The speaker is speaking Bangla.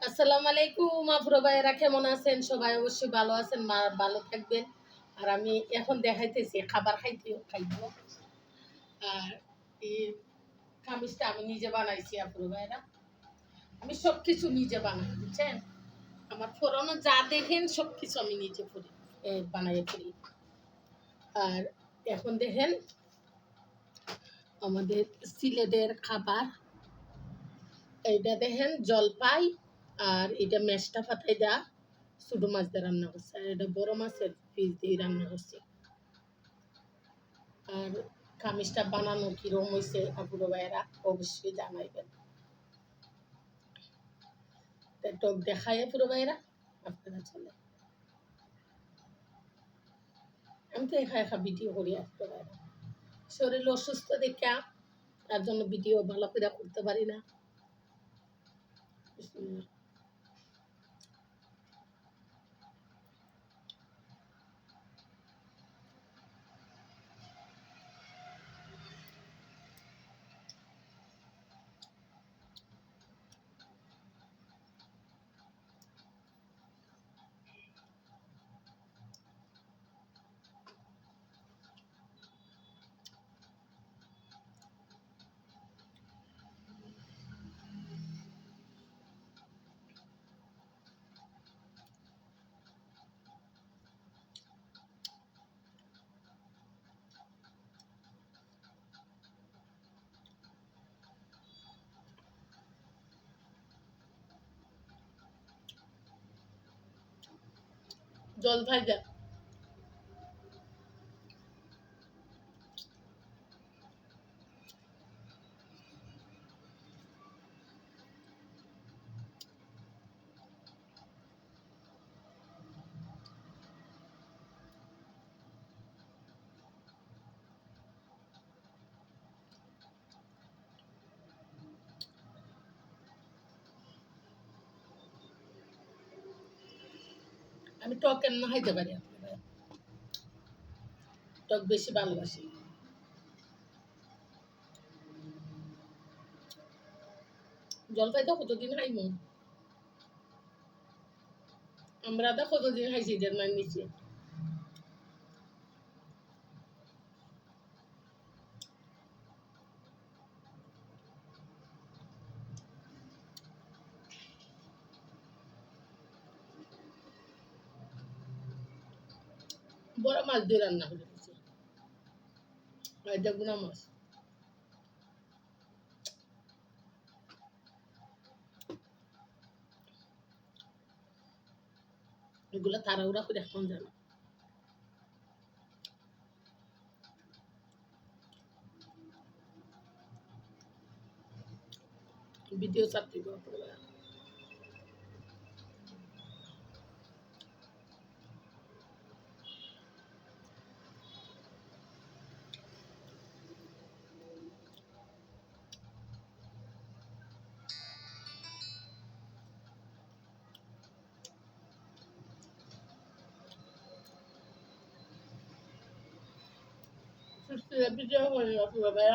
আসসালামু আলাইকুম আফরো ভাইয়েরা কেমন আছেন? সবাই অবশ্যই ভালো আছেন মা ভালো থাকবেন। আর আমি এখন দেখাইতেছি খাবার খাইতে খাইব। আর এই কামিজটা আমি নিজে বানাইছি আফরো ভাইয়েরা। আমি সব কিছু নিজে বানাই বুঝছেন? আমার ফোরনো যা দেখেন সব কিছু আমি নিজে করি এ, বানাই করি আর এখন দেখেন আমাদের সিলেটের খাবার। এইটা দেখেন জলপাই আর এটা মেশটা পাতাই দা ছোটো মাছ দিয়ে রান্না করছে। আর এটা বড় মাছের পিস দিয়ে রান্না করছে। আর কামিজটা বানানো কিরম হয়েছে আপুরো ভাইয়েরা অবশ্যই জানাইবেন। টক দেখায় পুরো ভাইয়েরা, আপনারা চলে আমি তো একা একা ভিডিও করি আপুরো ভাইয়েরা। শরীর অসুস্থ দেখা তার জন্য ভিডিও ভালো করে করতে পারি না। জল ভাজা আমি টক এমন খাইতে পারি আপনারা টক বেশি ভালোবাসি। জলপাই তো কতদিন খাইমু? আমরা তো কতদিন খাইছি মান নিচে। বড় মাছ দিয়ে রান্না করে আর এটা গুনা মাছ। এগুলো তাড়াহুড়া করে এখন জানো। ভিডিও ছাড়তে হবে ভিডিও করে বাবা